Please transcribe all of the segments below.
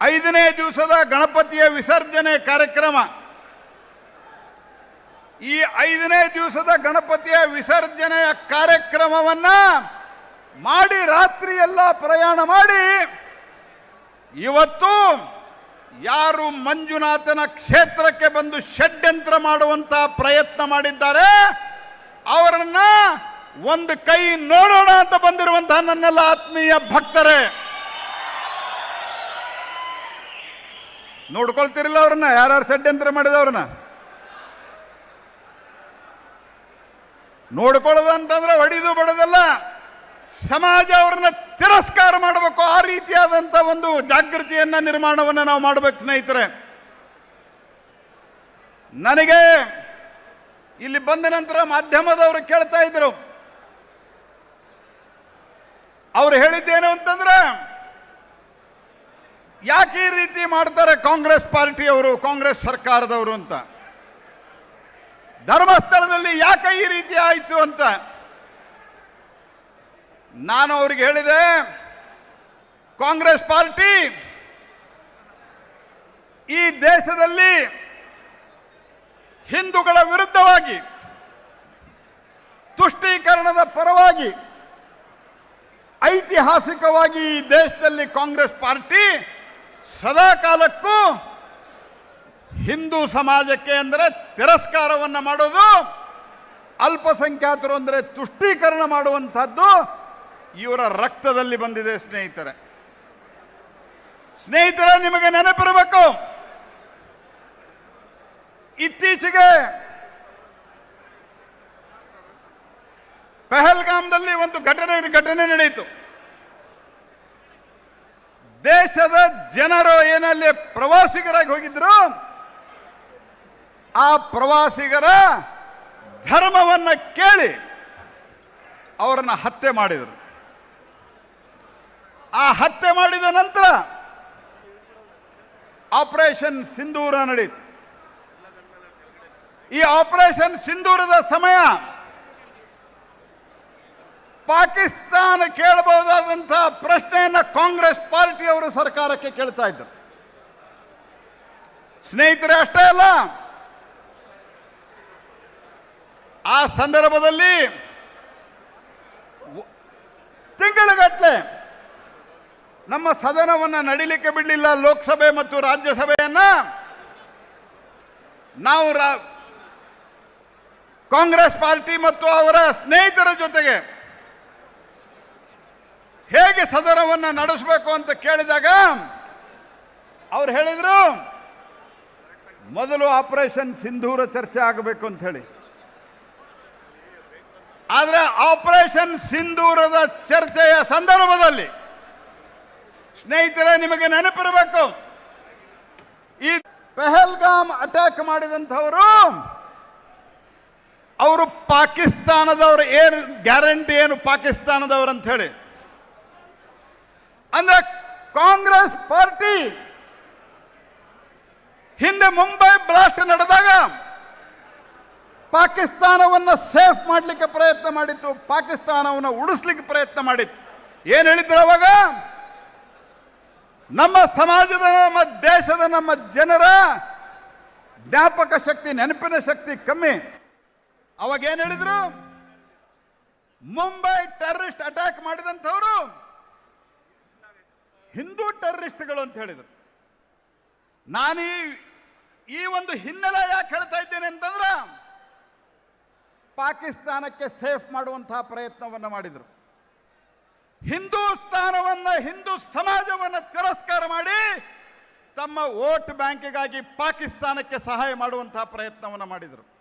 ಐದನೇ ದಿವಸದ ಗಣಪತಿಯ ವಿಸರ್ಜನೆ ಕಾರ್ಯಕ್ರಮ. ಈ ಐದನೇ ದಿವಸದ ಗಣಪತಿಯ ವಿಸರ್ಜನೆಯ ಕಾರ್ಯಕ್ರಮವನ್ನ ಮಾಡಿ ರಾತ್ರಿ ಎಲ್ಲ ಪ್ರಯಾಣ ಮಾಡಿ, ಇವತ್ತು ಯಾರು ಮಂಜುನಾಥನ ಕ್ಷೇತ್ರಕ್ಕೆ ಬಂದು ಷಡ್ಯಂತ್ರ ಮಾಡುವಂತ ಪ್ರಯತ್ನ ಮಾಡಿದ್ದಾರೆ, ಅವರನ್ನ ಒಂದು ಕೈ ನೋಡೋಣ ಅಂತ ಬಂದಿರುವಂತಹ ನನ್ನೆಲ್ಲ ಆತ್ಮೀಯ ಭಕ್ತರೇ. ನೋಡ್ಕೊಳ್ತಿರಲಿಲ್ಲ ಅವ್ರನ್ನ? ಯಾರ್ಯಾರು ಷಡ್ಯಂತ್ರ ಮಾಡಿದವ್ರನ್ನ? ನೋಡ್ಕೊಳ್ಳೋದು ಅಂತಂದ್ರೆ ಹೊಡಿದು ಬಡದಲ್ಲ. ಸಮಾಜ ಅವ್ರನ್ನ ತಿರಸ್ಕಾರ ಮಾಡಬೇಕು. ಆ ರೀತಿಯಾದಂಥ ಒಂದು ಜಾಗೃತಿಯನ್ನ, ನಿರ್ಮಾಣವನ್ನು ನಾವು ಮಾಡಬೇಕು ಸ್ನೇಹಿತರೆ. ನನಗೆ ಇಲ್ಲಿ ಬಂದ ನಂತರ ಮಾಧ್ಯಮದವರು ಕೇಳ್ತಾ ಇದ್ರು. ಅವ್ರು ಹೇಳಿದ್ದೇನು ಅಂತಂದ್ರೆ, ಯಾಕೆ ಈ ರೀತಿ ಮಾಡ್ತಾರೆ ಕಾಂಗ್ರೆಸ್ ಪಾರ್ಟಿಯವರು, ಕಾಂಗ್ರೆಸ್ ಸರ್ಕಾರದವರು ಅಂತ? ಧರ್ಮಸ್ಥಳದಲ್ಲಿ ಯಾಕೆ ಈ ರೀತಿ ಆಯಿತು ಅಂತ? ನಾನು ಅವ್ರಿಗೆ ಹೇಳಿದೆ, ಕಾಂಗ್ರೆಸ್ ಪಾರ್ಟಿ ಈ ದೇಶದಲ್ಲಿ ಹಿಂದೂಗಳ ವಿರುದ್ಧವಾಗಿ, ತುಷ್ಟೀಕರಣದ ಪರವಾಗಿ ಐತಿಹಾಸಿಕವಾಗಿ ಈ ದೇಶದಲ್ಲಿ ಕಾಂಗ್ರೆಸ್ ಪಾರ್ಟಿ ಸದಾ ಕಾಲಕ್ಕೂ ಹಿಂದೂ ಸಮಾಜಕ್ಕೆ ಅಂದರೆ ತಿರಸ್ಕಾರವನ್ನು ಮಾಡೋದು, ಅಲ್ಪಸಂಖ್ಯಾತರು ಅಂದರೆ ತುಷ್ಟೀಕರಣ ಮಾಡುವಂಥದ್ದು ಇವರ ರಕ್ತದಲ್ಲಿ ಬಂದಿದೆ ಸ್ನೇಹಿತರೆ. ಸ್ನೇಹಿತರೆ, ನಿಮಗೆ ನೆನಪಿರಬೇಕು, ಇತ್ತೀಚೆಗೆ ಪಹಲ್ಗಾಮ್ದಲ್ಲಿ ಒಂದು ಘಟನೆ ಘಟನೆ ನಡೆಯಿತು. ದೇಶದ ಜನರು ಏನಲ್ಲಿ ಪ್ರವಾಸಿಗರಾಗಿ ಹೋಗಿದ್ರು? ಆ ಪ್ರವಾಸಿಗರ ಧರ್ಮವನ್ನ ಕೇಳಿ ಅವರನ್ನ ಹತ್ಯೆ ಮಾಡಿದರು. ಆ ಹತ್ಯೆ ಮಾಡಿದ ನಂತರ ಆಪರೇಷನ್ ಸಿಂಧೂರ ನಡೆಯಿತು ಈ ಆಪರೇಷನ್ ಸಿಂಧೂರದ ಸಮಯ ಪಾಕಿಸ್ತಾನ ಕೇಳಬಹುದಾದಂತಹ ಪ್ರಶ್ನೆಯನ್ನ ಕಾಂಗ್ರೆಸ್ ಪಾರ್ಟಿಯವರು ಸರ್ಕಾರಕ್ಕೆ ಕೇಳ್ತಾ ಇದ್ದರು ಸ್ನೇಹಿತರೆ, ಅಷ್ಟೇ ಅಲ್ಲ, ಆ ಸಂದರ್ಭದಲ್ಲಿ ತಿಂಗಳುಗಟ್ಟಲೆ ನಮ್ಮ ಸದನವನ್ನು ನಡಿಲಿಕ್ಕೆ ಬಿಡಲಿಲ್ಲ ಲೋಕಸಭೆ ಮತ್ತು ರಾಜ್ಯಸಭೆಯನ್ನ. ನಾವು ಕಾಂಗ್ರೆಸ್ ಪಾರ್ಟಿ ಮತ್ತು ಅವರ ಸ್ನೇಹಿತರ ಜೊತೆಗೆ ಹೇಗೆ ಸದನವನ್ನು ನಡೆಸಬೇಕು ಅಂತ ಕೇಳಿದಾಗ ಅವ್ರು ಹೇಳಿದ್ರು, ಮೊದಲು ಆಪರೇಷನ್ ಸಿಂಧೂರ ಚರ್ಚೆ ಆಗಬೇಕು ಅಂತ ಹೇಳಿ. ಆದ್ರೆ ಆಪರೇಷನ್ ಸಿಂಧೂರದ ಚರ್ಚೆಯ ಸಂದರ್ಭದಲ್ಲಿ ಸ್ನೇಹಿತರೆ, ನಿಮಗೆ ನೆನಪಿರಬೇಕು, ಈ ಪೆಹಲ್ಗಾಮ್ ಅಟ್ಯಾಕ್ ಮಾಡಿದಂಥವರು, ಅವರು ಪಾಕಿಸ್ತಾನದವರು ಏನು, ಗ್ಯಾರಂಟಿ ಏನು ಪಾಕಿಸ್ತಾನದವರು ಅಂತ ಹೇಳಿ. ಅಂದ್ರೆ ಕಾಂಗ್ರೆಸ್ ಪಾರ್ಟಿ. ಹಿಂದೆ ಮುಂಬೈ ಬ್ಲಾಸ್ಟ್ ನಡೆದಾಗ ಪಾಕಿಸ್ತಾನವನ್ನು ಸೇಫ್ ಮಾಡಲಿಕ್ಕೆ ಪ್ರಯತ್ನ ಮಾಡಿತ್ತು, ಪಾಕಿಸ್ತಾನವನ್ನು ಉಳಿಸ್ಲಿಕ್ಕೆ ಪ್ರಯತ್ನ ಮಾಡಿತ್ತು. ಏನ್ ಹೇಳಿದ್ರು ಅವಾಗ? ನಮ್ಮ ಸಮಾಜದ, ನಮ್ಮ ದೇಶದ, ನಮ್ಮ ಜನರ ಜ್ಞಾಪಕ ಶಕ್ತಿ, ನೆನಪಿನ ಶಕ್ತಿ ಕಮ್ಮಿ. ಅವಾಗ ಏನ್ ಹೇಳಿದ್ರು? ಮುಂಬೈ ಟೆರರಿಸ್ಟ್ ಅಟ್ಯಾಕ್ ಮಾಡಿದಂಥವರು ಹಿಂದೂ ಟೆರರಿಸ್ಟ್ಗಳು ಅಂತ ಹೇಳಿದರು. ನಾನೀ ಈ ಒಂದು ಹಿನ್ನೆಲೆ ಯಾಕೆ ಹೇಳ್ತಾ ಇದ್ದೇನೆ ಅಂತಂದ್ರೆ, ಪಾಕಿಸ್ತಾನಕ್ಕೆ ಸೇಫ್ ಮಾಡುವಂತಹ ಪ್ರಯತ್ನವನ್ನು ಮಾಡಿದರು. ಹಿಂದೂಸ್ತಾನವನ್ನು ಹಿಂದೂ ಸಮಾಜವನ್ನು ತಿರಸ್ಕಾರ ಮಾಡಿ ತಮ್ಮ ವೋಟ್ ಬ್ಯಾಂಕಿಗಾಗಿ ಪಾಕಿಸ್ತಾನಕ್ಕೆ ಸಹಾಯ ಮಾಡುವಂತಹ ಪ್ರಯತ್ನವನ್ನು ಮಾಡಿದರು.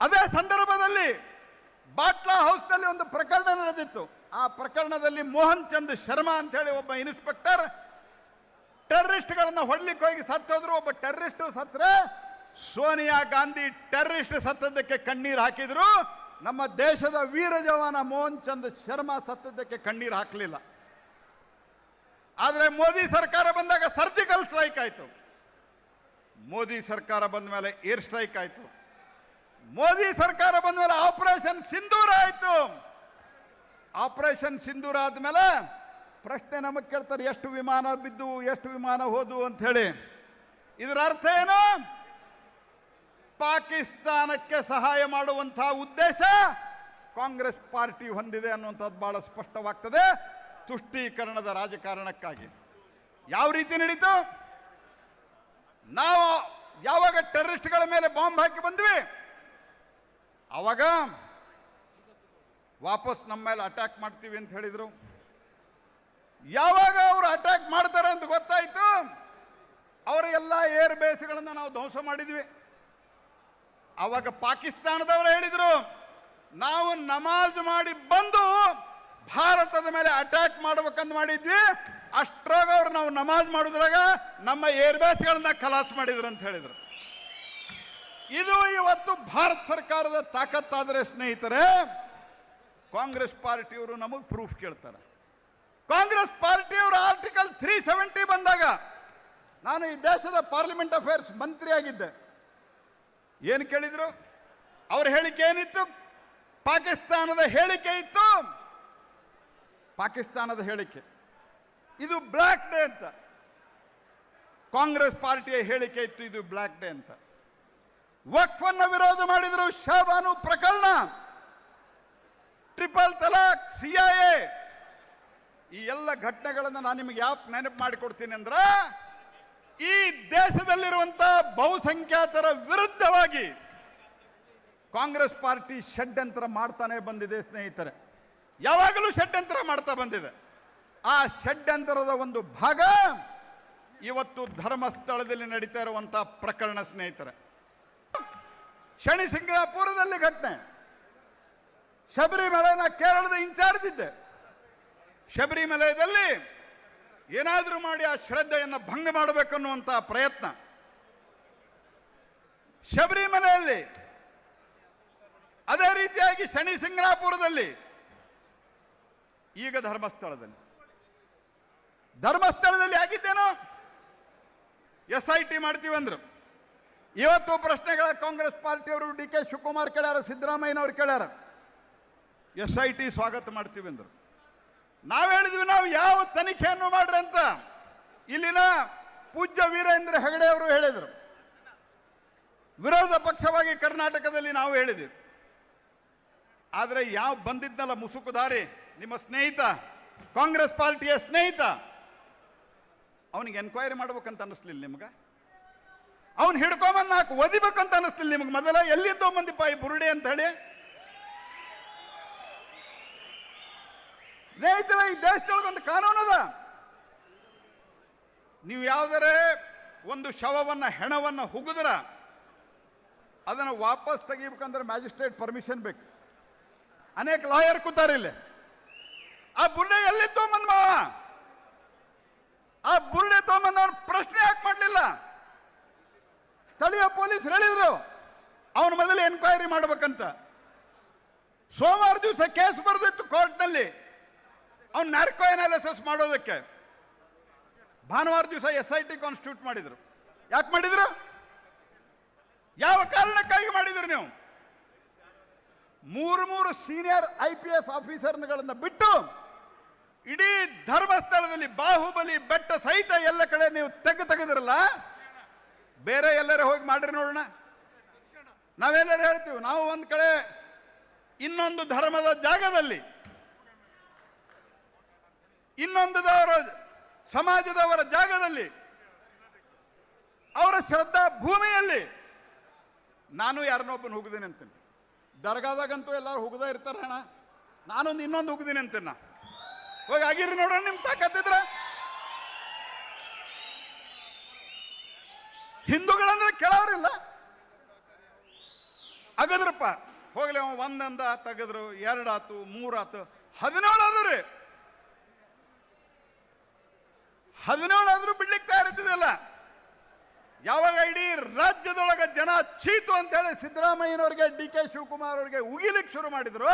ಅದೇ ಸಂದರ್ಭದಲ್ಲಿ ಬಾಟ್ಲಾ ಹೌಸ್ನಲ್ಲಿ ಒಂದು ಪ್ರಕರಣ ನಡೆದಿತ್ತು. ಆ ಪ್ರಕರಣದಲ್ಲಿ ಮೋಹನ್ ಚಂದ್ ಶರ್ಮಾ ಅಂತ ಹೇಳಿ ಒಬ್ಬ ಇನ್ಸ್ಪೆಕ್ಟರ್ ಟೆರ್ರಿಸ್ಟ್ಗಳನ್ನು ಹೊಡ್ಲಿಕ್ಕೆ ಹೋಗಿ ಸತ್ತೋದ್ರು. ಒಬ್ಬ ಟೆರರಿಸ್ಟ್ ಸತ್ತರೆ ಸೋನಿಯಾ ಗಾಂಧಿ ಟೆರರಿಸ್ಟ್ ಸತ್ತದ್ದಕ್ಕೆ ಕಣ್ಣೀರು ಹಾಕಿದ್ರು. ನಮ್ಮ ದೇಶದ ವೀರ ಜವಾನ ಮೋಹನ್ ಚಂದ್ ಶರ್ಮಾ ಸತ್ತದ್ದಕ್ಕೆ ಕಣ್ಣೀರು ಹಾಕಲಿಲ್ಲ. ಆದರೆ ಮೋದಿ ಸರ್ಕಾರ ಬಂದಾಗ ಸರ್ಜಿಕಲ್ ಸ್ಟ್ರೈಕ್ ಆಯಿತು. ಮೋದಿ ಸರ್ಕಾರ ಬಂದ ಮೇಲೆ ಏರ್ ಸ್ಟ್ರೈಕ್ ಆಯಿತು. ಮೋದಿ ಸರ್ಕಾರ ಬಂದ ಮೇಲೆ ಆಪರೇಷನ್ ಸಿಂಧೂರ ಆಯಿತು. ಆಪರೇಷನ್ ಸಿಂಧೂರ ಆದಮೇಲೆ ಪ್ರಶ್ನೆ ನಮಗೆ ಕೇಳ್ತಾರೆ, ಎಷ್ಟು ವಿಮಾನ ಬಿದ್ದು, ಎಷ್ಟು ವಿಮಾನ ಹೋದು ಅಂತ ಹೇಳಿ. ಇದರ ಅರ್ಥ ಏನು? ಪಾಕಿಸ್ತಾನಕ್ಕೆ ಸಹಾಯ ಮಾಡುವಂತಹ ಉದ್ದೇಶ ಕಾಂಗ್ರೆಸ್ ಪಾರ್ಟಿ ಹೊಂದಿದೆ ಅನ್ನುವಂಥದ್ದು ಬಹಳ ಸ್ಪಷ್ಟವಾಗ್ತದೆ. ತುಷ್ಟೀಕರಣದ ರಾಜಕಾರಣಕ್ಕಾಗಿ. ಯಾವ ರೀತಿ ನಡೀತು? ನಾವು ಯಾವಾಗ ಟೆರರಿಸ್ಟ್ಗಳ ಮೇಲೆ ಬಾಂಬ್ ಹಾಕಿ ಬಂದ್ವಿ? ಅವಾಗ ವಾಪಸ್ ನಮ್ಮ ಮೇಲೆ ಅಟ್ಯಾಕ್ ಮಾಡ್ತೀವಿ ಅಂತ ಹೇಳಿದ್ರು. ಯಾವಾಗ ಅವರು ಅಟ್ಯಾಕ್ ಮಾಡ್ತಾರೆ ಅಂತ ಗೊತ್ತಾಯ್ತು? ಅವರ ಎಲ್ಲ ಏರ್ ಬೇಸ್ಗಳನ್ನು ನಾವು ಧ್ವಂಸ ಮಾಡಿದ್ವಿ. ಅವಾಗ ಪಾಕಿಸ್ತಾನದವರು ಹೇಳಿದರು, ನಾವು ನಮಾಜ್ ಮಾಡಿ ಬಂದು ಭಾರತದ ಮೇಲೆ ಅಟ್ಯಾಕ್ ಮಾಡ್ಬೇಕಂತ ಮಾಡಿದ್ವಿ. ಅಷ್ಟ್ರಾಗ ಅವ್ರು ನಾವು ನಮಾಜ್ ಮಾಡೋದ್ರಾಗ ನಮ್ಮ ಏರ್ ಬೇಸ್ಗಳನ್ನ ಖಲಾಸ್ ಮಾಡಿದ್ರು ಅಂತ ಹೇಳಿದರು. ಇದು ಇವತ್ತು ಭಾರತ ಸರ್ಕಾರದ ತಾಕತ್ತಾದರೆ ಸ್ನೇಹಿತರೆ ಕಾಂಗ್ರೆಸ್ ಪಾರ್ಟಿಯವರು ನಮಗೆ ಪ್ರೂಫ್ ಕೇಳ್ತಾರೆ. ಕಾಂಗ್ರೆಸ್ ಪಾರ್ಟಿಯವರು ಆರ್ಟಿಕಲ್ ತ್ರೀ ಸೆವೆಂಟಿ ಬಂದಾಗ ನಾನು ಈ ದೇಶದ ಪಾರ್ಲಿಮೆಂಟ್ ಅಫೇರ್ಸ್ ಮಂತ್ರಿ ಆಗಿದ್ದೆ ಏನು ಕೇಳಿದ್ರು? ಅವ್ರ ಹೇಳಿಕೆ ಏನಿತ್ತು? ಪಾಕಿಸ್ತಾನದ ಹೇಳಿಕೆ ಇತ್ತು. ಪಾಕಿಸ್ತಾನದ ಹೇಳಿಕೆ. ಇದು ಬ್ಲ್ಯಾಕ್ ಡೇ ಅಂತ. ಕಾಂಗ್ರೆಸ್ ಪಾರ್ಟಿಯ ಹೇಳಿಕೆ ಇತ್ತು, ಇದು ಬ್ಲ್ಯಾಕ್ ಡೇ ಅಂತ. ವಕ್ಫನ್ನ ವಿರೋಧ ಮಾಡಿದರು ಶಾಬಾನು ಪ್ರಕರಣ. ಟ್ರಿಪಲ್ ತಲಾಕ್ ಸಿಐಎ ಈ ಎಲ್ಲ ಘಟನೆಗಳನ್ನು ನಾನು ನಿಮಗೆ ಯಾಕೆ ನೆನಪು ಮಾಡಿಕೊಡ್ತೀನಿ ಅಂದ್ರೆ, ಈ ದೇಶದಲ್ಲಿರುವಂತ ಬಹುಸಂಖ್ಯಾತರ ವಿರುದ್ಧವಾಗಿ ಕಾಂಗ್ರೆಸ್ ಪಾರ್ಟಿ ಷಡ್ಯಂತ್ರ ಮಾಡ್ತಾನೆ ಬಂದಿದೆ ಸ್ನೇಹಿತರೆ. ಯಾವಾಗಲೂ ಷಡ್ಯಂತ್ರ ಮಾಡ್ತಾ ಬಂದಿದೆ. ಆ ಷಡ್ಯಂತ್ರದ ಒಂದು ಭಾಗ ಇವತ್ತು ಧರ್ಮಸ್ಥಳದಲ್ಲಿ ನಡೀತಾ ಇರುವಂತಹ ಪ್ರಕರಣ ಸ್ನೇಹಿತರೆ. ಶನಿ ಸಿಂಗಾಪುರದಲ್ಲಿ ಘಟನೆ. ಶಬರಿಮಲೆನ ಕೇರಳದ ಇನ್ಚಾರ್ಜ್ ಇದ್ದೆ. ಶಬರಿಮಲೆಯಲ್ಲಿ ಏನಾದರೂ ಮಾಡಿ ಆ ಶ್ರದ್ಧೆಯನ್ನು ಭಂಗ ಮಾಡಬೇಕನ್ನುವಂಥ ಪ್ರಯತ್ನ. ಶಬರಿಮಲೆಯಲ್ಲಿ ಅದೇ ರೀತಿಯಾಗಿ ಶನಿ ಸಿಂಗ್ರಾಪುರದಲ್ಲಿ, ಈಗ ಧರ್ಮಸ್ಥಳದಲ್ಲಿ. ಧರ್ಮಸ್ಥಳದಲ್ಲಿ ಆಗಿದ್ದೇನೋ ಎಸ್ ಐ ಟಿ ಮಾಡ್ತೀವಿ ಅಂದ್ರು. ಇವತ್ತು ಪ್ರಶ್ನೆಗಳ ಕಾಂಗ್ರೆಸ್ ಪಾರ್ಟಿಯವರು ಡಿ ಕೆ ಶಿವಕುಮಾರ್ ಕೇಳ್ಯಾರ, ಸಿದ್ದರಾಮಯ್ಯನವರು ಕೇಳ್ಯಾರ. ಎಸ್ ಐ ಟಿ ಸ್ವಾಗತ ಮಾಡ್ತೀವಿ ಅಂದರು. ನಾವು ಹೇಳಿದ್ವಿ ನಾವು ಯಾವ ತನಿಖೆಯನ್ನು ಮಾಡ್ರಿ ಅಂತ. ಇಲ್ಲಿನ ಪೂಜ್ಯ ವೀರೇಂದ್ರ ಹೆಗಡೆ ಅವರು ಹೇಳಿದರು. ವಿರೋಧ ಪಕ್ಷವಾಗಿ ಕರ್ನಾಟಕದಲ್ಲಿ ನಾವು ಹೇಳಿದ್ವಿ. ಆದರೆ ಯಾವ ಬಂದಿದ್ನಲ್ಲ ಮುಸುಕುದಾರಿ ನಿಮ್ಮ ಸ್ನೇಹಿತ, ಕಾಂಗ್ರೆಸ್ ಪಾರ್ಟಿಯ ಸ್ನೇಹಿತ? ಅವನಿಗೆ ಎನ್ಕ್ವೈರಿ ಮಾಡ್ಬೇಕಂತ ಅನ್ನಿಸ್ಲಿಲ್ಲ ನಿಮ್ಗೆ? ಅವನು ಹಿಡ್ಕೊಂಬಂದು ನಾಲ್ಕು ಒದಿಬೇಕಂತ ಅನ್ನಿಸ್ಲಿಲ್ಲ ನಿಮ್ಗೆ? ಮೊದಲ ಎಲ್ಲಿದ್ದೋ ಮಂದಿ ಪಾಯಿ ಬುರುಡೆ ಅಂತ ಹೇಳಿ ಸ್ನೇಹಿತರ, ಈ ದೇಶದೊಳಗೆ ಒಂದು ಕಾನೂನು ಅದ. ನೀವು ಯಾವುದರೇ ಒಂದು ಶವವನ್ನ, ಹೆಣವನ್ನ ಹುಗಿದ್ರ, ಅದನ್ನು ವಾಪಸ್ ತೆಗಿಬೇಕಂದ್ರೆ ಮ್ಯಾಜಿಸ್ಟ್ರೇಟ್ ಪರ್ಮಿಷನ್ ಬೇಕು. ಅನೇಕ ಲಾಯರ್ ಕೂತಾರೆ ಇಲ್ಲಿ. ಆ ಬುರ್ಡೆ ಎಲ್ಲಿ ತೊಗೊಂಬಂದ್ ಮಾವ ಆ ಬುರ್ಡೆ ತೋಮನ್ ಪ್ರಶ್ನೆ ಯಾಕೆ ಮಾಡಲಿಲ್ಲ? ಸ್ಥಳೀಯ ಪೊಲೀಸ್ ಹೇಳಿದ್ರು, ಅವನ ಮೊದಲು ಎನ್ಕ್ವೈರಿ ಮಾಡ್ಬೇಕಂತ. ಸೋಮವಾರ ದಿವಸ ಕೇಸ್ ಬರೆದಿತ್ತು ಕೋರ್ಟ್ನಲ್ಲಿ ಅವ್ನು ನ್ಯಾರ್ಕೋ ಅನಾಲಿಸಿಸ್ ಮಾಡೋದಕ್ಕೆ. ಭಾನುವಾರ ದಿವಸ ಎಸ್ ಐ ಟಿ ಕಾನ್ಸ್ಟಿಟ್ಯೂಟ್ ಮಾಡಿದ್ರು. ಯಾಕೆ ಮಾಡಿದ್ರು? ಯಾವ ಕಾರಣಕ್ಕಾಗಿ ಮಾಡಿದ್ರು ನೀವು? ಮೂರು ಮೂರು ಸೀನಿಯರ್ ಐ ಪಿ ಎಸ್ ಆಫೀಸರ್ಗಳನ್ನು ಬಿಟ್ಟು ಇಡೀ ಧರ್ಮಸ್ಥಳದಲ್ಲಿ ಬಾಹುಬಲಿ ಬೆಟ್ಟ ಸಹಿತ ಎಲ್ಲ ಕಡೆ ನೀವು ತೆಗೆ ತೆಗೆದಿರಲ್ಲ? ಬೇರೆ ಎಲ್ಲರೂ ಹೋಗಿ ಮಾಡ್ರಿ ನೋಡೋಣ. ನಾವೆಲ್ಲರೂ ಹೇಳ್ತೀವಿ, ನಾವು ಒಂದು ಕಡೆ ಇನ್ನೊಂದು ಧರ್ಮದ ಜಾಗದಲ್ಲಿ ಇನ್ನೊಂದದವರ ಸಮಾಜದವರ ಜಾಗದಲ್ಲಿ, ಅವರ ಶ್ರದ್ಧಾ ಭೂಮಿಯಲ್ಲಿ ನಾನು ಯಾರನ್ನೊಬ್ಬನ ಹುಗ್ದೀನಿ ಅಂತೀನಿ. ದರ್ಗಾದಾಗಂತೂ ಎಲ್ಲರೂ ಹುಗ್ದ ಇರ್ತಾರೆ ಅಣ್ಣ. ನಾನೊಂದು ಇನ್ನೊಂದು ಹುಗ್ದೀನಿ ಅಂತೀನ. ಹೋಗಿ ಆಗಿರಿ ನೋಡೋಣ ನಿಮ್ ತಾಕತ್ತಿದ್ರ ಹಿಂದೂಗಳಂದ್ರೆ ಕೇಳೋರಿಲ್ಲ ಅಗದ್ರಪ್ಪ, ಹೋಗ್ಲಿ ಅವ ಒಂದಂದ ತೆಗೆದ್ರು ಎರಡಾತು ಮೂರಾತು ಹದಿನೇಳು ಆದ್ರಿ ಹದಿನೇಳು ಆದರೂ ಬಿಡ್ಲಿಕ್ಕೆ ತಯಾರಿದ್ದಿಲ್ಲ ಯಾವಾಗ ಇಡೀ ರಾಜ್ಯದೊಳಗೆ ಜನ ಚೀತು ಅಂತ ಹೇಳಿ ಸಿದ್ದರಾಮಯ್ಯನವ್ರಿಗೆ, ಡಿ ಕೆ ಶಿವಕುಮಾರ್ ಅವರಿಗೆ ಉಗಿಲಿಕ್ಕೆ ಶುರು ಮಾಡಿದ್ರು.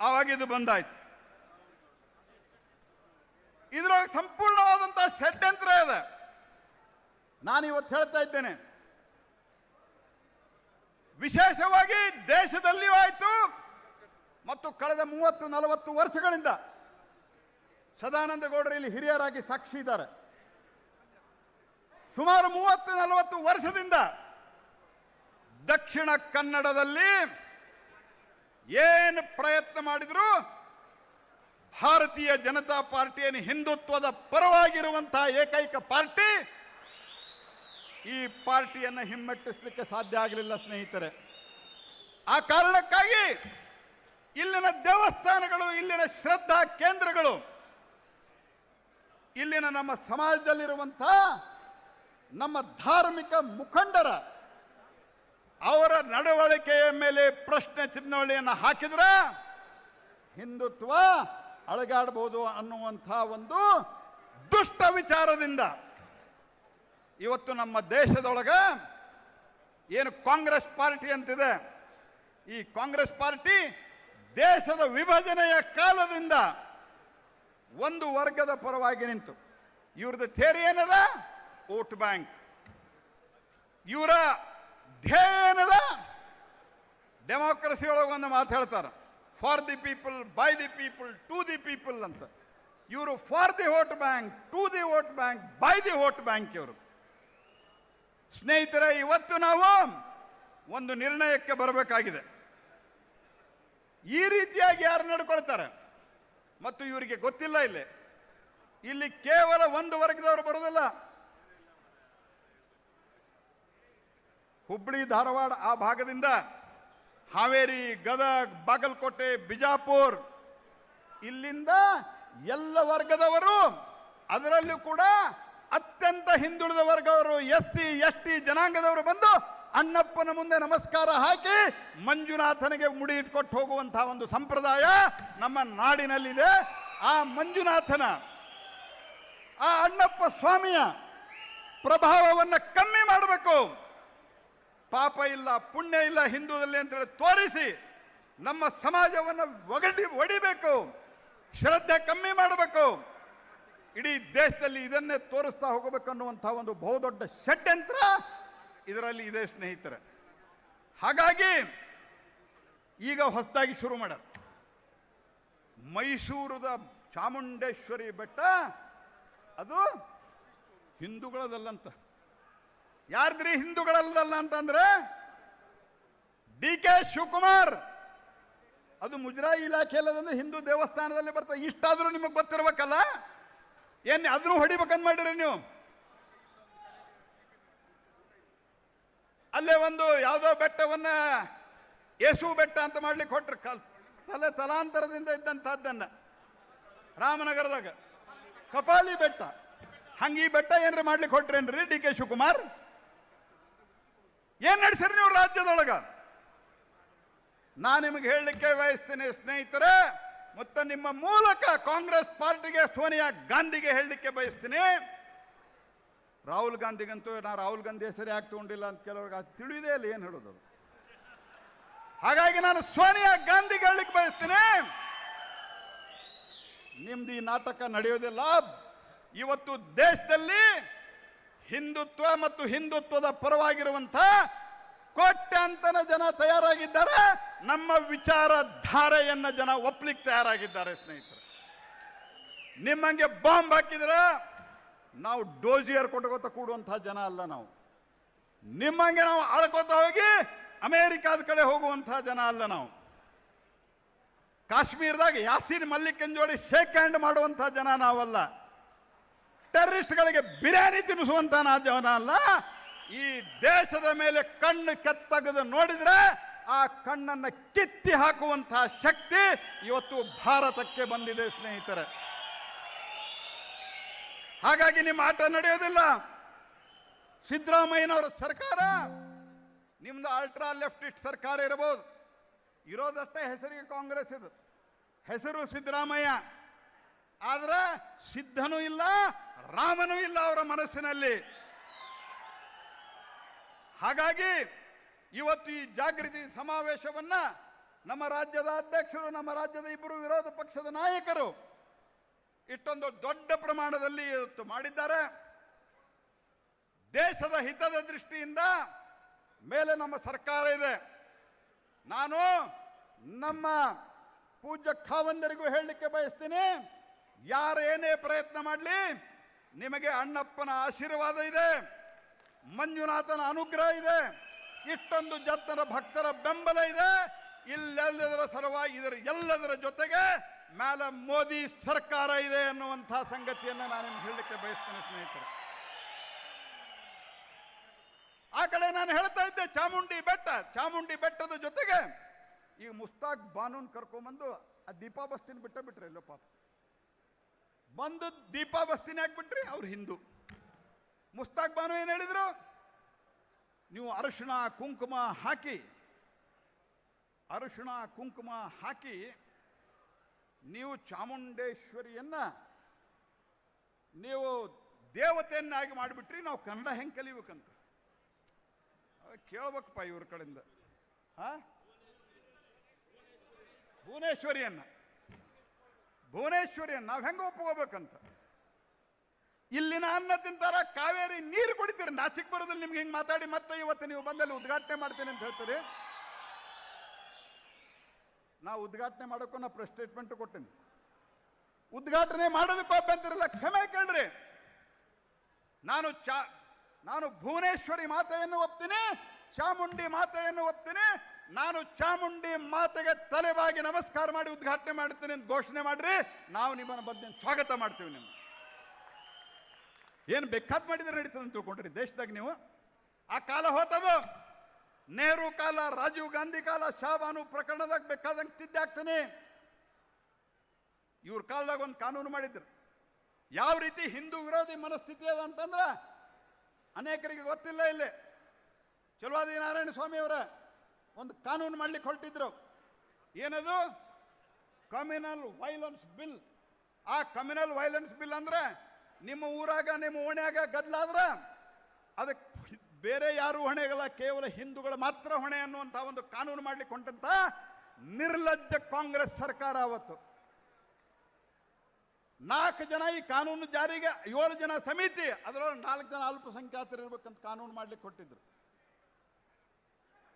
ಆವಾಗ ಇದು ಬಂದಾಯ್ತು. ಇದ್ರೊಳಗೆ ಸಂಪೂರ್ಣವಾದಂತಹ ಷಡ್ಯಂತ್ರ ಇದೆ. ನಾನು ಇವತ್ತು ಹೇಳ್ತಾ ಇದ್ದೇನೆ. ವಿಶೇಷವಾಗಿ ದೇಶದಲ್ಲಿಯೂ ಆಯಿತು ಮತ್ತು ಕಳೆದ ಮೂವತ್ತು ನಲವತ್ತು ವರ್ಷಗಳಿಂದ ಸದಾನಂದ ಗೌಡರು ಇಲ್ಲಿ ಹಿರಿಯರಾಗಿ ಸಾಕ್ಷಿ ಇದ್ದಾರೆ. ಸುಮಾರು ಮೂವತ್ತು, ನಲವತ್ತು ವರ್ಷದಿಂದ ದಕ್ಷಿಣ ಕನ್ನಡದಲ್ಲಿ ಏನು ಪ್ರಯತ್ನ ಮಾಡಿದ್ರು ಭಾರತೀಯ ಜನತಾ ಪಾರ್ಟಿಯನ್ನು ಹಿಂದುತ್ವದ ಪರವಾಗಿರುವಂತಹ ಏಕೈಕ ಪಾರ್ಟಿ ಈ ಪಾರ್ಟಿಯನ್ನು ಹಿಮ್ಮೆಟ್ಟಿಸಲಿಕ್ಕೆ ಸಾಧ್ಯ ಆಗಲಿಲ್ಲ ಸ್ನೇಹಿತರೆ. ಆ ಕಾರಣಕ್ಕಾಗಿ ಇಲ್ಲಿನ ದೇವಸ್ಥಾನಗಳು, ಇಲ್ಲಿನ ಶ್ರದ್ಧಾ ಕೇಂದ್ರಗಳು ಇಲ್ಲಿನ ನಮ್ಮ ಸಮಾಜದಲ್ಲಿರುವಂಥ ನಮ್ಮ ಧಾರ್ಮಿಕ ಮುಖಂಡರ ಅವರ ನಡವಳಿಕೆಯ ಮೇಲೆ ಪ್ರಶ್ನೆ ಚಿಹ್ನವಳಿಯನ್ನು ಹಾಕಿದ್ರೆ ಹಿಂದುತ್ವ ಅಳಗಾಡಬಹುದು ಅನ್ನುವಂಥ ಒಂದು ದುಷ್ಟ ವಿಚಾರದಿಂದ ಇವತ್ತು ನಮ್ಮ ದೇಶದೊಳಗೆ ಏನು ಕಾಂಗ್ರೆಸ್ ಪಾರ್ಟಿ ಅಂತಿದೆ. ಈ ಕಾಂಗ್ರೆಸ್ ಪಾರ್ಟಿ ದೇಶದ ವಿಭಜನೆಯ ಕಾಲದಿಂದ ಒಂದು ವರ್ಗದ ಪರವಾಗಿ ನಿಂತು. ಇವ್ರದ್ದು ಥೇರಿ ಏನದ? Vote bank. ಇವರ ಧ್ಯೇಯ ಏನದ? ಡೆಮಾಕ್ರಸಿ ಒಳಗೆ ಒಂದು ಮಾತು ಹೇಳ್ತಾರೆ. For the people, by the people, to the people ಅಂತ. ಇವರು for the vote bank, to the vote bank, by the vote bank ಇವರು. ಸ್ನೇಹಿತರೆ, ಇವತ್ತು ನಾವು ಒಂದು ನಿರ್ಣಯಕ್ಕೆ ಬರಬೇಕಾಗಿದೆ. ಈ ರೀತಿಯಾಗಿ ಯಾರು ನಡ್ಕೊಳ್ತಾರೆ? ಮತ್ತು ಇವರಿಗೆ ಗೊತ್ತಿಲ್ಲ ಇಲ್ಲಿ. ಇಲ್ಲಿ ಕೇವಲ ಒಂದು ವರ್ಗದವರು ಬರೋದಿಲ್ಲ ಹುಬ್ಬಳ್ಳಿ ಧಾರವಾಡ ಆ ಭಾಗದಿಂದ ಹಾವೇರಿ, ಗದಗ್, ಬಾಗಲಕೋಟೆ, ಬಿಜಾಪುರ್ ಇಲ್ಲಿಂದ ಎಲ್ಲ ವರ್ಗದವರು ಅದರಲ್ಲೂ ಕೂಡ ಅತ್ಯಂತ ಹಿಂದುಳಿದ ವರ್ಗವರು ಎಸ್ ಸಿ, ಎಸ್ ಟಿ ಜನಾಂಗದವರು ಬಂದು ಅಣ್ಣಪ್ಪನ ಮುಂದೆ ನಮಸ್ಕಾರ ಹಾಕಿ ಮಂಜುನಾಥನಿಗೆ ಮುಡಿ ಇಟ್ಕೊಟ್ಟು ಹೋಗುವಂತಹ ಒಂದು ಸಂಪ್ರದಾಯ ನಮ್ಮ ನಾಡಿನಲ್ಲಿದೆ. ಆ ಮಂಜುನಾಥನ, ಆ ಅಣ್ಣಪ್ಪ ಸ್ವಾಮಿಯ ಪ್ರಭಾವವನ್ನು ಕಮ್ಮಿ ಮಾಡಬೇಕು. ಪಾಪ ಇಲ್ಲ, ಪುಣ್ಯ ಇಲ್ಲ ಹಿಂದೂದಲ್ಲಿ ಅಂತೇಳಿ ತೋರಿಸಿ ನಮ್ಮ ಸಮಾಜವನ್ನು ಒಗಡಿ, ಒಡಿಬೇಕು. ಶ್ರದ್ಧೆ ಕಮ್ಮಿ ಮಾಡಬೇಕು. ಇಡೀ ದೇಶದಲ್ಲಿ ಇದನ್ನೇ ತೋರಿಸ್ತಾ ಹೋಗಬೇಕು ಅನ್ನುವಂಥ ಒಂದು ಬಹುದೊಡ್ಡ ಷಡ್ಯಂತ್ರ ಇದರಲ್ಲಿ ಇದೆ ಸ್ನೇಹಿತರೆ. ಹಾಗಾಗಿ ಈಗ ಹೊಸದಾಗಿ ಶುರು ಮಾಡೋದು ಮೈಸೂರದ ಚಾಮುಂಡೇಶ್ವರಿ ಬೆಟ್ಟ, ಅದು ಹಿಂದೂಗಳದಲ್ಲಂತ. ಯಾರ್ದ್ರಿ ಹಿಂದೂಗಳಲ್ಲ ಅಂತಂದ್ರೆ ಡಿ ಕೆ ಶಿವಕುಮಾರ್. ಅದು ಮುಜರಾಯಿ ಇಲಾಖೆಯಲ್ಲದಂದ್ರೆ ಹಿಂದೂ ದೇವಸ್ಥಾನದಲ್ಲಿ ಬರ್ತದೆ. ಇಷ್ಟಾದರೂ ನಿಮಗೆ ಗೊತ್ತಿರ್ಬೇಕಲ್ಲ? ಏನು ಅದ್ರೂ ಹೊಡಿಬೇಕಂತ ಮಾಡಿರಿ ನೀವು? ಅಲ್ಲೇ ಒಂದು ಯಾವುದೋ ಬೆಟ್ಟವನ್ನ ಯೇಸು ಬೆಟ್ಟ ಅಂತ ಮಾಡ್ಲಿಕ್ಕೆ ಹೊಟ್ರು ಕಲ್ ತಲೆ ತಲಾಂತರದಿಂದ ಇದ್ದಂತಹದ್ದನ್ನ. ರಾಮನಗರದಾಗ. ಕಪಾಲಿ ಬೆಟ್ಟ. ಹಂಗೆ ಈ ಬೆಟ್ಟ ಏನ್ರ ಮಾಡ್ಲಿಕ್ಕೆ ಹೊಟ್ರೇನ್ರಿ ಡಿ ಕೆ ಶಿವಕುಮಾರ್? ಏನ್ ನಡೆಸಿರಿ ನೀವು ರಾಜ್ಯದೊಳಗ? ನಾನು ನಿಮಗೆ ಹೇಳಲಿಕ್ಕೆ ಬಯಸ್ತೇನೆ ಸ್ನೇಹಿತರೆ, ಮತ್ತು ನಿಮ್ಮ ಮೂಲಕ ಕಾಂಗ್ರೆಸ್ ಪಾರ್ಟಿಗೆ ಸೋನಿಯಾ ಗಾಂಧಿಗೆ ಹೇಳಲಿಕ್ಕೆ ಬಯಸ್ತೀನಿ. ರಾಹುಲ್ ಗಾಂಧಿಗಂತೂ ನಾ ರಾಹುಲ್ ಗಾಂಧಿ ಹೆಸರು ಯಾಕೆ ತಗೊಂಡಿಲ್ಲ ಅಂತ ಕೆಲವ್ರಿಗೆ ಅದು ತಿಳಿದೇ ಇಲ್ಲ, ಏನು ಹೇಳೋದು. ಹಾಗಾಗಿ ನಾನು ಸೋನಿಯಾ ಗಾಂಧಿಗೆ ಹೇಳಲಿಕ್ಕೆ ಬಯಸ್ತೀನಿ. ನಿಮ್ದು ಈ ನಾಟಕ ನಡೆಯೋದಿಲ್ಲ ಇವತ್ತು ದೇಶದಲ್ಲಿ ಹಿಂದುತ್ವ ಮತ್ತು ಹಿಂದುತ್ವದ ಪರವಾಗಿರುವಂಥ ಕೋಟ್ಯಾಂತರ ಜನ ತಯಾರಾಗಿದ್ದಾರೆ. ನಮ್ಮ ವಿಚಾರಧಾರೆಯನ್ನ ಜನ ಒಪ್ಲಿಕ್ಕೆ ತಯಾರಾಗಿದ್ದಾರೆ, ಸ್ನೇಹಿತರೆ. ನಿಮ್ಮಂಗೆ ಬಾಂಬ್ ಹಾಕಿದ್ರೆ ನಾವು ಡೋಜಿಯರ್ ಕೊಟ್ಕೋತ ಕೂಡುವಂತಹ ಜನ ಅಲ್ಲ ನಾವು. ನಿಮ್ಮಂಗೆ ನಾವು ಆಳ್ಕೋತ ಹೋಗಿ ಅಮೇರಿಕಾದ ಕಡೆ ಹೋಗುವಂತಹ ಜನ ಅಲ್ಲ ನಾವು. ಕಾಶ್ಮೀರದಾಗ ಯಾಸೀನ್ ಮಲ್ಲಿಕನ್ ಜೋಡಿ ಶೇಕ್ ಹ್ಯಾಂಡ್ ಮಾಡುವಂತಹ ಜನ ನಾವಲ್ಲ. ಟೆರರಿಸ್ಟ್ಗಳಿಗೆ ಬಿರಿಯಾನಿ ತಿನ್ನಿಸುವಂತ ನಾ ಜನ ಅಲ್ಲ. ಈ ದೇಶದ ಮೇಲೆ ಕಣ್ಣು ಕೆತ್ತಗದು ನೋಡಿದ್ರೆ ಆ ಕಣ್ಣನ್ನು ಕಿತ್ತಿ ಹಾಕುವಂತಹ ಶಕ್ತಿ ಇವತ್ತು ಭಾರತಕ್ಕೆ ಬಂದಿದೆ ಸ್ನೇಹಿತರೆ. ಹಾಗಾಗಿ ನಿಮ್ಮ ಆಟ ನಡೆಯೋದಿಲ್ಲ. ಸಿದ್ದರಾಮಯ್ಯನವರ ಸರ್ಕಾರ, ನಿಮ್ದು ಅಲ್ಟ್ರಾ ಲೆಫ್ಟಿಸ್ಟ್ ಸರ್ಕಾರ ಇರಬಹುದು ಇರೋದಷ್ಟೇ ಹೆಸರಿಗೆ ಕಾಂಗ್ರೆಸ್ ಇದು. ಹೆಸರು ಸಿದ್ದರಾಮಯ್ಯ. ಆದ್ರೆ ಸಿದ್ಧನೂ ಇಲ್ಲ, ರಾಮನೂ ಇಲ್ಲ ಅವರ ಮನಸ್ಸಿನಲ್ಲಿ. ಹಾಗಾಗಿ ಇವತ್ತು ಈ ಜಾಗೃತಿ ಸಮಾವೇಶವನ್ನ ನಮ್ಮ ರಾಜ್ಯದ ಅಧ್ಯಕ್ಷರು, ನಮ್ಮ ರಾಜ್ಯದ ಇಬ್ಬರು ವಿರೋಧ ಪಕ್ಷದ ನಾಯಕರು ಇಷ್ಟೊಂದು ದೊಡ್ಡ ಪ್ರಮಾಣದಲ್ಲಿ ಇವತ್ತು ಮಾಡಿದ್ದಾರೆ. ದೇಶದ ಹಿತದ ದೃಷ್ಟಿಯಿಂದ ಮೇಲೆ ನಮ್ಮ ಸರ್ಕಾರ ಇದೆ. ನಾನು ನಮ್ಮ ಪೂಜ್ಯ ಖಾವಂದರಿಗೂ ಹೇಳಲಿಕ್ಕೆ ಬಯಸ್ತೀನಿ ಯಾರೇನೇ ಪ್ರಯತ್ನ ಮಾಡಲಿ, ನಿಮಗೆ ಅಣ್ಣಪ್ಪನ ಆಶೀರ್ವಾದ ಇದೆ, ಮಂಜುನಾಥನ ಅನುಗ್ರಹ ಇದೆ, ಇಷ್ಟೊಂದು ಜತ್ತರ ಭಕ್ತರ ಬೆಂಬಲ ಇದೆ, ಇಲ್ಲೆಲ್ಲದರ ಸಲುವಾಗಿ ಇದರ ಎಲ್ಲದರ ಜೊತೆಗೆ ಮ್ಯಾಲ ಮೋದಿ ಸರ್ಕಾರ ಇದೆ ಅನ್ನುವಂಥ ಸಂಗತಿಯನ್ನು ನಾನು ನಿಮ್ಗೆ ಹೇಳಲಿಕ್ಕೆ ಬಯಸ್ತೇನೆ ಸ್ನೇಹಿತರೆ. ಆ ಕಡೆ ನಾನು ಹೇಳ್ತಾ ಇದ್ದೆ, ಚಾಮುಂಡಿ ಬೆಟ್ಟ, ಚಾಮುಂಡಿ ಬೆಟ್ಟದ ಜೊತೆಗೆ ಈ ಮುಸ್ತಾಕ್ ಬಾನೂನ್ ಕರ್ಕೊಂಬಂದು ಆ ದೀಪಾ ಬಸ್ತಿನ ಬಿಟ್ಟ ಬಿಟ್ರೆ ಎಲ್ಲೋ ಪಾಪ. ಬಂದು ದೀಪಾ ಬಸ್ತಿನ ಹಾಕ್ಬಿಟ್ರಿ ಅವ್ರು ಹಿಂದೂ. ಮುಸ್ತಾಕ್ ಬಾನು ಏನು ಹೇಳಿದ್ರು? ನೀವು ಅರಿಶಿಣ ಕುಂಕುಮ ಹಾಕಿ, ಅರಿಶಿಣ ಕುಂಕುಮ ಹಾಕಿ ನೀವು ಚಾಮುಂಡೇಶ್ವರಿಯನ್ನ ನೀವು ದೇವತೆಯನ್ನಾಗಿ ಮಾಡಿಬಿಟ್ರಿ, ನಾವು ಕನ್ನಡ ಹೆಂಗೆ ಕಲಿಬೇಕಂತ? ಕೇಳ್ಬೇಕಪ್ಪ ಇವ್ರ ಕಡೆಯಿಂದ. ಹಾಂ? ಭುವನೇಶ್ವರಿಯನ್ನ. ಭುವನೇಶ್ವರಿಯನ್ನ ನಾವು ಹೆಂಗೆ ಒಪ್ಕೋಬೇಕಂತ? ಇಲ್ಲಿನ ಅನ್ನ ತಿಂತಾರ, ಕಾವೇರಿ ನೀರು ಕುಡಿತೀರಿ ನಾಚಿಕ್ ಬರೋದಿಲ್ಲ ನಿಮ್ಗೆ ಹಿಂಗೆ ಮಾತಾಡಿ ಮತ್ತೆ ಇವತ್ತು ನೀವು ಬಂದಲ್ಲಿ ಉದ್ಘಾಟನೆ ಮಾಡ್ತೀನಿ ಅಂತ ಹೇಳ್ತೀರಿ. ನಾವು ಉದ್ಘಾಟನೆ ಮಾಡೋಕ್ಕೂ ನಾ ಪ್ರೆಸ್ ಸ್ಟೇಟ್ಮೆಂಟ್ ಕೊಟ್ಟೇನೆ. ಉದ್ಘಾಟನೆ ಮಾಡೋದಕ್ಕೂ ಅಭ್ಯಂತರಿಲ್ಲ ಕ್ಷಮೆ ಕೇಳ್ರಿ. ನಾನು ಚಾ, ನಾನು ಭುವನೇಶ್ವರಿ ಮಾತೆಯನ್ನು ಒಪ್ತೀನಿ, ಚಾಮುಂಡಿ ಮಾತೆಯನ್ನು ಒಪ್ತೀನಿ, ನಾನು ಚಾಮುಂಡಿ ಮಾತೆಗೆ ತಲೆಬಾಗಿ ನಮಸ್ಕಾರ ಮಾಡಿ ಉದ್ಘಾಟನೆ ಮಾಡ್ತೀನಿ ಅಂತ ಘೋಷಣೆ ಮಾಡ್ರಿ. ನಾವು ನಿಮ್ಮನ್ನು ಬಂದು ಸ್ವಾಗತ ಮಾಡ್ತೀವಿ ನಿಮ್ಮ ಏನು ಬೇಕಾದ್ ಮಾಡಿದ್ರೆ ನಡೀತದೆ ಅಂತ ತಿಳ್ಕೊಂಡ್ರಿ. ದೇಶದಾಗ ನೀವು ಆ ಕಾಲ ಹೋತದು ನೆಹರು ಕಾಲ, ರಾಜೀವ್ ಗಾಂಧಿ ಕಾಲ ಶಾಬಾನು ಪ್ರಕರಣದಾಗ ಬೇಕಾದಂಗೆ ತಿದ್ದೆ ಆಗ್ತಾನೆ ಇವ್ರ ಕಾಲದಾಗ ಒಂದು ಕಾನೂನು ಮಾಡಿದ್ರು. ಯಾವ ರೀತಿ ಹಿಂದೂ ವಿರೋಧಿ ಮನಸ್ಥಿತಿ ಅದ ಅಂತಂದ್ರೆ ಅನೇಕರಿಗೆ ಗೊತ್ತಿಲ್ಲ ಇಲ್ಲಿ. ಚಲುವಾದಿ ನಾರಾಯಣ ಸ್ವಾಮಿ ಅವರ ಒಂದು ಕಾನೂನು ಮಾಡ್ಲಿಕ್ಕೆ ಹೊರಟಿದ್ರು. ಏನದು? ಕಮ್ಯುನಲ್ ವೈಲೆನ್ಸ್ ಬಿಲ್ ಆ ಕಮ್ಯುನಲ್ ವೈಲೆನ್ಸ್ ಬಿಲ್ ಅಂದ್ರೆ ನಿಮ್ಮ ಊರಾಗ, ನಿಮ್ಮ ಓಣ್ಯಾಗ ಗದ್ದಲಾದ್ರೆ ಅದಕ್ಕೆ ಬೇರೆ ಯಾರು ಹೊಣೆಗಲ್ಲ ಕೇವಲ ಹಿಂದೂಗಳು ಮಾತ್ರ ಹೊಣೆ ಅನ್ನುವಂಥ ಒಂದು ಕಾನೂನು ಮಾಡ್ಲಿಕ್ಕೆ ನಿರ್ಲಜ್ಜ ಕಾಂಗ್ರೆಸ್ ಸರ್ಕಾರ ಅವತ್ತು. ನಾಲ್ಕು ಜನ ಈ ಕಾನೂನು ಜಾರಿಗೆ, ಏಳು ಜನ ಸಮಿತಿ, ಅದರೊಳಗೆ ನಾಲ್ಕು ಜನ ಅಲ್ಪಸಂಖ್ಯಾತರು ಇರ್ಬೇಕಂತ ಕಾನೂನು ಮಾಡ್ಲಿಕ್ಕೆ ಕೊಟ್ಟಿದ್ರು.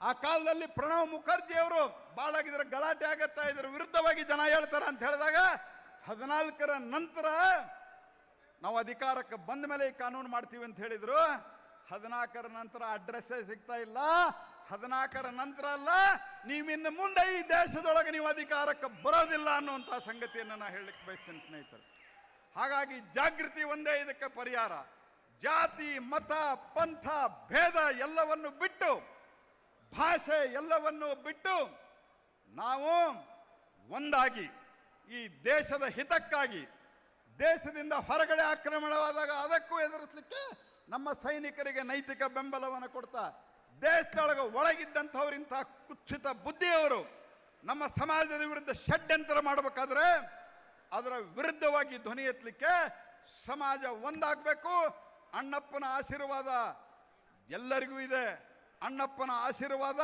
ಆ ಕಾಲದಲ್ಲಿ ಪ್ರಣವ್ ಮುಖರ್ಜಿ ಅವರು ಬಾಳಾಗಿದ್ರೆ ಗಲಾಟೆ ಆಗತ್ತಾ ಇದ್ರ, ವಿರುದ್ಧವಾಗಿ ಜನ ಹೇಳ್ತಾರ ಅಂತ ಹೇಳಿದಾಗ ಹದಿನಾಲ್ಕರ ನಂತರ ನಾವು ಅಧಿಕಾರಕ್ಕೆ ಬಂದ ಮೇಲೆ ಈ ಕಾನೂನು ಮಾಡ್ತೀವಿ ಅಂತ ಹೇಳಿದ್ರು. ಹದಿನಾಲ್ಕರ ನಂತರ ಅಡ್ರೆಸ್ಸೇ ಸಿಗ್ತಾ ಇಲ್ಲ. ಹದಿನಾಲ್ಕರ ನಂತರ ಅಲ್ಲ, ನೀವಿನ್ನು ಮುಂದೆ ಈ ದೇಶದೊಳಗೆ ನೀವು ಅಧಿಕಾರಕ್ಕೆ ಬರೋದಿಲ್ಲ ಅನ್ನುವಂಥ ಸಂಗತಿಯನ್ನು ನಾನು ಹೇಳಲಿಕ್ಕೆ ಬಯಸ್ತೇನೆ ಸ್ನೇಹಿತರು. ಹಾಗಾಗಿ ಜಾಗೃತಿ ಒಂದೇ ಇದಕ್ಕೆ ಪರಿಹಾರ. ಜಾತಿ, ಮತ, ಪಂಥ, ಭೇದ ಎಲ್ಲವನ್ನು ಬಿಟ್ಟು, ಭಾಷೆ ಎಲ್ಲವನ್ನು ಬಿಟ್ಟು ನಾವು ಒಂದಾಗಿ ಈ ದೇಶದ ಹಿತಕ್ಕಾಗಿ ದೇಶದಿಂದ ಹೊರಗಡೆ ಆಕ್ರಮಣವಾದಾಗ ಅದಕ್ಕೂ ಎದುರಿಸಲಿಕ್ಕೆ ನಮ್ಮ ಸೈನಿಕರಿಗೆ ನೈತಿಕ ಬೆಂಬಲವನ್ನು ಕೊಡ್ತಾ ದೇಶದೊಳಗೆ ಒಳಗಿದ್ದಂಥವ್ರಿಂಥ ಕುಚ್ಚಿತ ಬುದ್ಧಿಯವರು ನಮ್ಮ ಸಮಾಜದ ವಿರುದ್ಧ ಷಡ್ಯಂತರ ಮಾಡಬೇಕಾದ್ರೆ ಅದರ ವಿರುದ್ಧವಾಗಿ ಧ್ವನಿ ಎತ್ತಲಿಕ್ಕೆ ಸಮಾಜ ಒಂದಾಗಬೇಕು. ಅಣ್ಣಪ್ಪನ ಆಶೀರ್ವಾದ ಎಲ್ಲರಿಗೂ ಇದೆ. ಅಣ್ಣಪ್ಪನ ಆಶೀರ್ವಾದ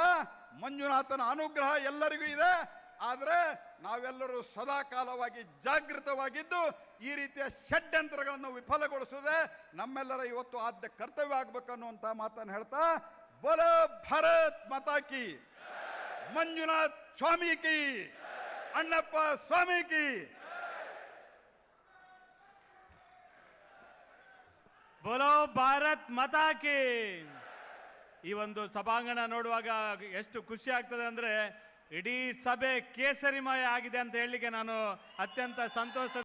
ಮಂಜುನಾಥನ ಅನುಗ್ರಹ ಎಲ್ಲರಿಗೂ ಇದೆ. ಆದರೆ ನಾವೆಲ್ಲರೂ ಸದಾಕಾಲವಾಗಿ ಜಾಗೃತವಾಗಿದ್ದು ಈ ರೀತಿಯ ಷಡ್ಯಂತ್ರಗಳನ್ನು ವಿಫಲಗೊಳಿಸುವುದೇ ನಮ್ಮೆಲ್ಲರ ಇವತ್ತು ಆದ್ಯ ಕರ್ತವ್ಯ ಆಗ್ಬೇಕು ಅನ್ನುವಂಥ ಮಾತನ್ನು ಹೇಳ್ತಾ, ಬಲ ಭಾರತ್ ಮತಾಕಿ ಮಂಜುನಾಥ್ ಸ್ವಾಮಿ ಕಿ, ಅಣ್ಣಪ್ಪ ಸ್ವಾಮಿ ಕಿ. ಬೋಲೋ ಭಾರತ್ ಮತಾಕಿ ಈ ಒಂದು ಸಭಾಂಗಣ ನೋಡುವಾಗ ಎಷ್ಟು ಖುಷಿ ಆಗ್ತದೆ ಅಂದ್ರೆ ಇಡೀ ಸಭೆ ಕೇಸರಿಮಯ ಆಗಿದೆ ಅಂತ ಹೇಳಲಿಕ್ಕೆ ನಾನು ಅತ್ಯಂತ ಸಂತೋಷ